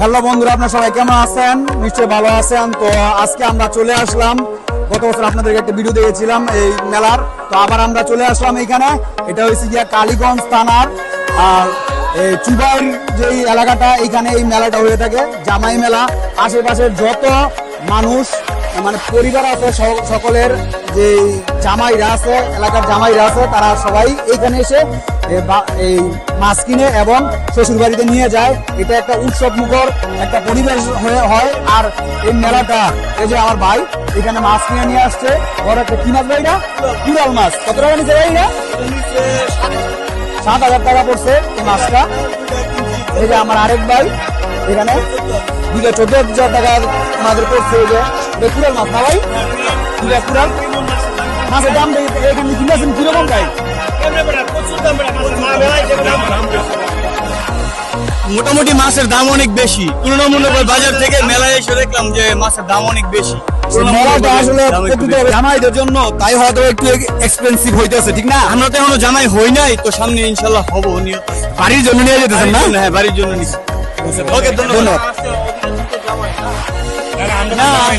Hello বন্ধুরা, আপনারা সবাই কেমন আছেন? নিশ্চয়ই ভালো আছেন। তো আজকে আমরা চলে আসলাম। গত বছর আপনাদেরকে একটা ভিডিও দিয়েছিলাম এই মেলার। তো আবার আমরা চলে আসলাম এখানে। এটা হচ্ছে গিয়া কালীগঞ্জ থানার, আর এই চুবাইর যে এলাকাটা এখানে এই মেলাটা হয়ে থাকে, জামাই মেলা। আশেপাশের যত মানুষ মানে পরিবার আছে সকলের যে জামাইরা আছে, এলাকার জামাইরা আছে, তারা সবাই এইখানে এসে এই মাছ কিনে এবং শ্বশুর বাড়িতে নিয়ে যায়। এটা একটা উৎসব মুখর একটা পরিবেশ হয়ে হয়। আর এই মেলাটা, এই যে আমার ভাই, এখানে মাছ কিনে নিয়ে আসছে। বড় একটা কি মাছ ভাই এটা? কুড়াল মাছ। কত টাকা নিচ্ছে ভাই এটা? সাত হাজার টাকা পড়ছে এই মাছটা। এই যে আমার আরেক ভাই, এখানে দুটো চোদ্দ হাজার টাকা আমাদের পড়ছে এই যে। কুড়াল মাছ না ভাই? কুড়াল মাছের দাম এখানে কিনেছেন কীরকম ভাই? মোটামুটি মাছের দাম অনেক বেশি। তুলনামূলক বাজার থেকে মেলায় এসে দেখলাম যে মাছের দাম অনেক বেশি। মেলাটা আসলে দাম একটু প্রকৃত বেশি। জামাইদের জন্য তাই হয়তো একটু এক্সপেন্সিভ হইতেছে ঠিক না? আমরা তো এখনও জামাই হই নাই তো সামনে ইনশাল্লাহ হব বাড়ির জন্য নিয়ে যেতেছেন না? হ্যাঁ বাড়ির জন্য নিচ্ছি ওকে ধন্যবাদ। ধন্যবাদ।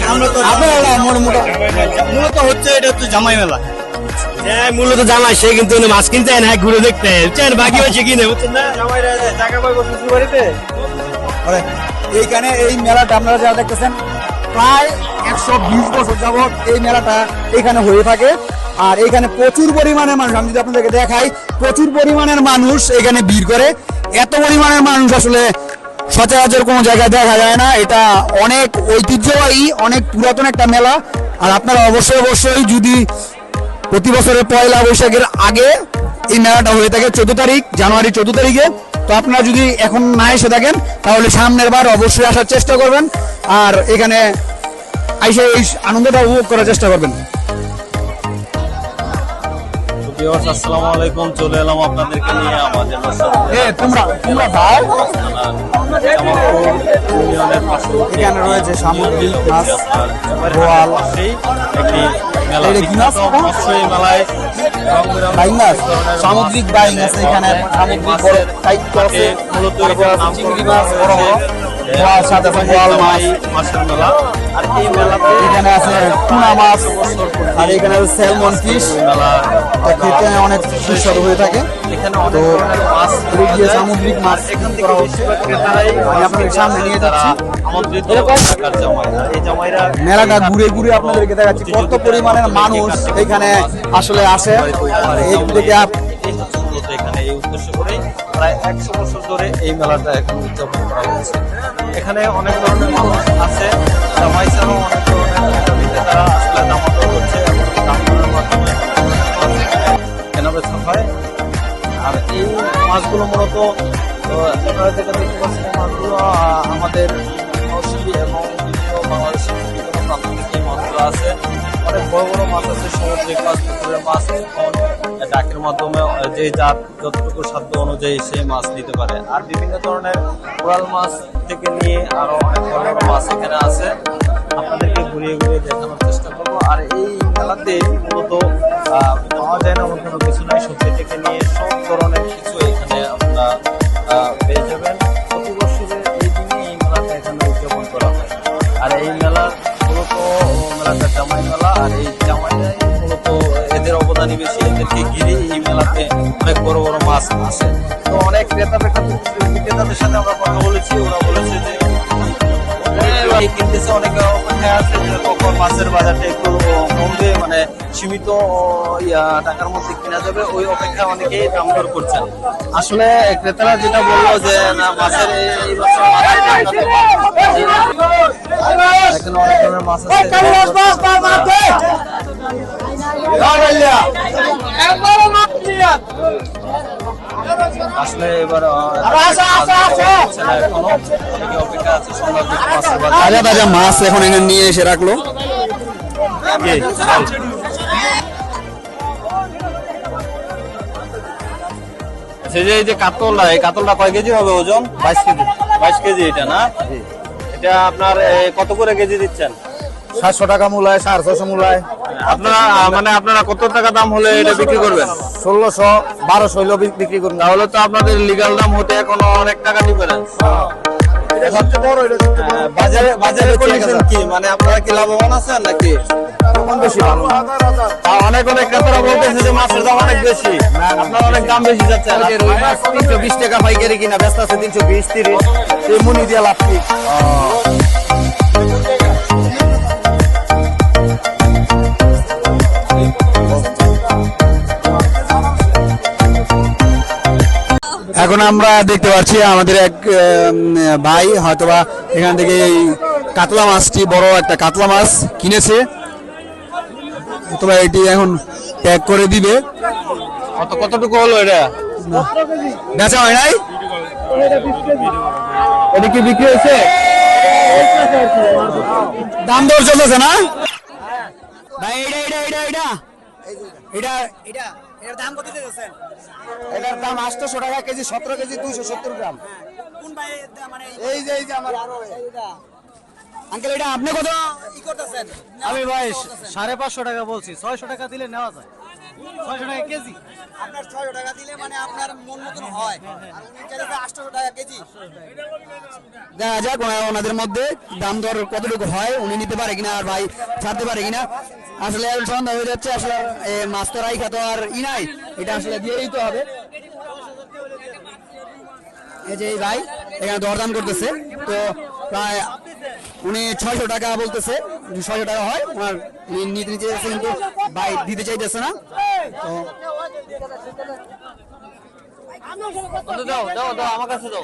আমরা তো আপনারা না, মোট- মোট- মূলত হচ্ছে এটা হচ্ছে জামাই মেলা। হ্যাঁ মূলত জামাই সে কিন্তু মাছ কিনতে না ঘুরে দেখতে চার বাকি হচ্ছে কিনে বুঝছেন না? জামাইরা জায়গা পাইবো শ্বশুর বাড়িতে? আরে, এইখানে এই মেলাটা আপনারা যারা দেখতেছেন প্রায় একশো বিশ বছর যাবত এই মেলাটা এখানে হয়ে থাকে। আর এখানে প্রচুর পরিমাণে মানুষ আমি যদি আপনাদেরকে দেখাই প্রচুর পরিমাণের মানুষ এখানে ভিড় করে। এত পরিমাণের মানুষ আসলে সচরাচর কোনো জায়গায় দেখা যায় না। এটা অনেক ঐতিহ্যবাহী অনেক পুরাতন একটা মেলা। আর আপনারা অবশ্যই অবশ্যই যদি প্রতি বছরের পয়লা বৈশাখের আগে এই মেলাটা হয়ে থাকে চোদ্দ তারিখ জানুয়ারি চোদ্দ তারিখে। তো আপনারা যদি এখন না এসে থাকেন তাহলে সামনের বার অবশ্যই আসার চেষ্টা করবেন আর এখানে আইসে এই আনন্দটা উপভোগ করার চেষ্টা করবেন। আসসালামু আলাইকুম। চলে এলাম আপনাদেরকে নিয়ে আমাদের তোমরা তোমরা ভাই এখানে রয়েছে সামুদ্রিক মাছ একটি এটা কি মাছ? মেলায় বাইং মাছ সামুদ্রিক বাইং আছে এখানে সামুদ্রিক বড় সাহিত্য আছে মূলত তারপর আছে নামকরণ চিংড়ি মাছ বড়। বড় সাথে আছে বোয়াল মাছ। মাছের মেলা। আর এই মেলাতে এখানে আছে টুনা মাছ আর এখানে আছে স্যালমন ফিশ মেলা। খেতে অনেক সুস্বাদু হয়ে থাকে। এখানে তো মাছ এদিক দিয়ে সামুদ্রিক মাছ এখান করা হচ্ছে। আমি আপনাদের সামনে নিয়ে যাচ্ছি। মেলাটা ঘুরে ঘুরে আপনাদেরকে দেখাচ্ছি। কত পরিমাণের মানুষ এখানে আসলে আসে। থেকে হচ্ছে এখানে এই উদ্দেশ্য করেই প্রায় একশো বছর ধরে এই মেলাটা এখন উদযাপন করা হচ্ছে। এখানে অনেক ধরনের মানুষ আছে। জামাই ছাড়াও অনেক ধরনের তারা আসলে এবং দাম মাধ্যমে বেচা হয় আর এই মাছগুলো মূলত আপনারা যেটা মাছগুলো আমাদের এবং বিভিন্ন বাংলাদেশের মাছগুলো আছে। অনেক বড় বড় মাছ আছে সামুদ্রিক মাছ, পুকুরের মাছ ডাকের মাধ্যমে যে যার যতটুকু সাধ্য অনুযায়ী সেই মাছ নিতে পারে। আর বিভিন্ন ধরনের কোরাল মাছ থেকে নিয়ে আরও অনেক বড় মাছ এখানে আছে। আপনাদেরকে ঘুরিয়ে ঘুরিয়ে দেখানোর চেষ্টা করব। আর এই মেলাতে মূলত পাওয়া যায় না এমন কোনো কিছু নাই। সবজি থেকে নিয়ে সব ধরনের কিছু এখানে আপনারা পেয়ে যাবেন। প্রতি বছরে এই দিনে এই মেলাটা এখানে উদযাপন করা হয়। আর এই মেলা মূলত মেলাটা জামাই মেলা, আর এই জামাইটাই মূলত এদের অবদানই বেশি এদেরকে ঘিরে এই মেলাতে অনেক বড় বড় মাছ আছে তো অনেক ক্রেতা সাথে আমরা কথা বলেছি, ওরা বলেছে যে এই কিনতেছে অনেকে কখন মাছের বাজারটা একটু কমবে মানে সীমিত ইয়া টাকার মধ্যে কিনা যাবে ওই অপেক্ষায় অনেকেই দাম দর করছেন। আসলে ক্রেতারা যেটা বলল যে না মাছের এই বছর এখানে অনেক ধরনের মাছ আছে। আসলে এবার অপেক্ষা আছে তাজা তাজা মাছ এখন এখানে নিয়ে এসে রাখল। সে যে এই যে কাতলটা এই কাতলটা কয় কেজি হবে ওজন? বাইশ কেজি। বাইশ কেজি এটা না? এটা আপনার কত করে কেজি দিচ্ছেন? সাতশো টাকা মূলায় সাড়ে ছশো মূলায়। আপনারা মানে আপনারা কত টাকা দাম হলে এটা বিক্রি করবেন? ষোলোশো বারোশো হইলেও বিক্রি করুন। তাহলে তো আপনাদের লিগাল দাম হতে এখনও অনেক টাকা হ্যাঁ, বাজারে বাজারে কন্ডিশন কি? মানে আপনারা কি লাভবান আছেন নাকি? বেশি ভালো অনেক অনেক ক্রেতারা বলতেছে যে মাছের দাম অনেক বেশি। আপনার অনেক দাম বেশি যাচ্ছে। রুই মাছ তিনশো বিশ টাকা পাইকারি কিনা ব্যস্ত আছে তিনশো বিশ তিরিশ। এই মুনি দিয়ে লাভ কি? এখন আমরা দেখতে পাচ্ছি আমাদের এক ভাই হয়তোবা এখান থেকে এই কাতলা মাছটি বড় একটা কাতলা মাছ কিনেছে। অথবা এটি এখন প্যাক করে দিবে। কত কতটুকু হলো এটা? বেচা হয় নাই? এটা কি বিক্রি হয়েছে? দাম দর চলতেছে না? ভাই এটা এটা এটা এটা এটা এটা এটার দাম কত দিতেছেন? এটার দাম আটশোশো টাকা কেজি সতেরো কেজি দুইশো সত্তর গ্রাম। কোন ভাই মানে এই যে এই যে আমার আরও আঙ্কেল এটা আপনি কত? ই করতেছেন। আমি ভাই সাড়ে পাঁচশো টাকা বলছি। ছয়শো টাকা দিলে নেওয়া যায়। ছয়শো টাকা কেজি। আপনার ছয়শো টাকা দিলে মানে আপনার মন মতন হয়। আর উনি চাইছে আটশোশো টাকা কেজি। দেখা যাক ওনাদের মধ্যে দাম দর কতটুকু হয় উনি নিতে পারে কিনা আর ভাই ছাড়তে পারে কিনা। আসলে সন্ধ্যা হয়ে যাচ্ছে আসলে মাছ তো রাই খাতো আর ই নাই। এটা আসলে দিয়েই তো হবে। এই যে এই ভাই এখানে দরদাম করতেছে। তো প্রায় উনি ছয়শো টাকা বলতেছে। ছয়শো টাকা হয় ওনার নিতে নিতে চাইছে কিন্তু ভাই দিতে চাইতেছে না। তো দাও দাও দাও, আমার কাছে দাও।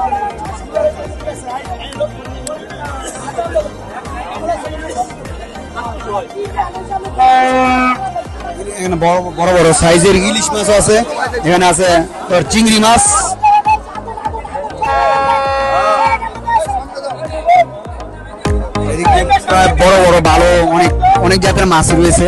এখানে বড় বড় বড় সাইজের ইলিশ মাছ আছে। এখানে আছে তোর চিংড়ি মাছ। প্রায় বড় বড়, ভালো, অনেক অনেক জাতের মাছ রয়েছে।